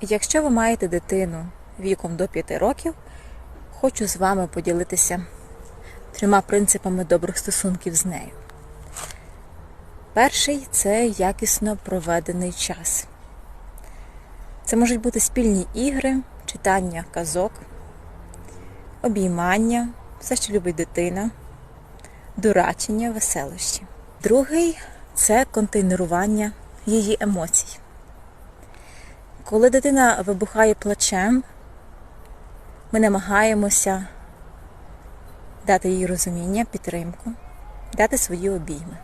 Якщо ви маєте дитину віком до 5 років, хочу з вами поділитися трьома принципами добрих стосунків з нею. Перший це якісно проведений час. Це можуть бути спільні ігри, читання казок, обіймання, все, що любить дитина, дурачення, веселощі. Другий це контейнерування її емоцій. Коли дитина вибухає плачем, ми намагаємося дати їй розуміння, підтримку, дати свої обійми,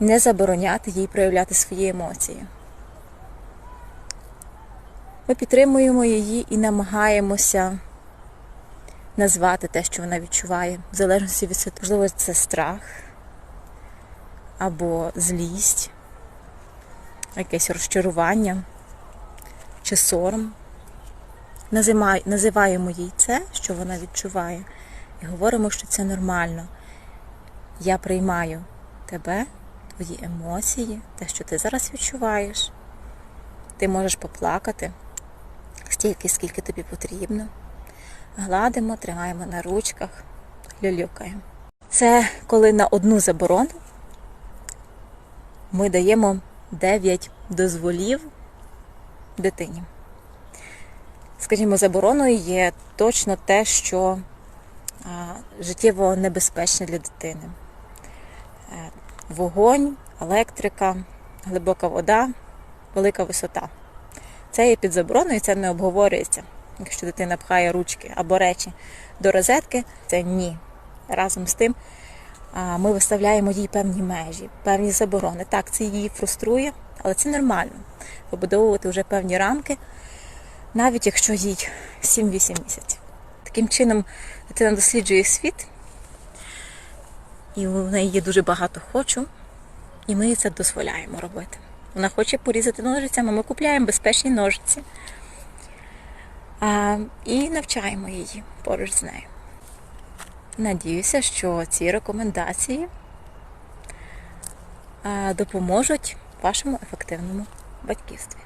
не забороняти їй проявляти свої емоції. Ми підтримуємо її і намагаємося назвати те, що вона відчуває, в залежності від. Можливо, це страх або злість, якесь розчарування чи сором. Називаємо їй це, що вона відчуває, і говоримо, що це нормально. Я приймаю тебе, твої емоції, те, що ти зараз відчуваєш. Ти можеш поплакати стільки, скільки тобі потрібно. Гладимо, тримаємо на ручках, люлюкаємо. Це коли на одну заборону ми даємо 9 дозволів дитині. Скажімо, забороною є точно те, що а, життєво небезпечне для дитини. Е, Вогонь, електрика, глибока вода, велика висота. Це є під забороною, це не обговорюється. Якщо дитина пхає ручки або речі до розетки, це ні. Разом з тим ми виставляємо їй певні межі, певні заборони. Так, це її фруструє, але це нормально. Вибудовувати вже певні рамки, навіть якщо їй 7-8 місяців. Таким чином дитина досліджує світ, і у неї є дуже багато хочу, і ми їй це дозволяємо робити. Вона хоче порізати ножицями, ми купляємо безпечні ножиці а, і навчаємо її поруч з нею. Надіюся, що ці рекомендації допоможуть вашому ефективному батьківстві.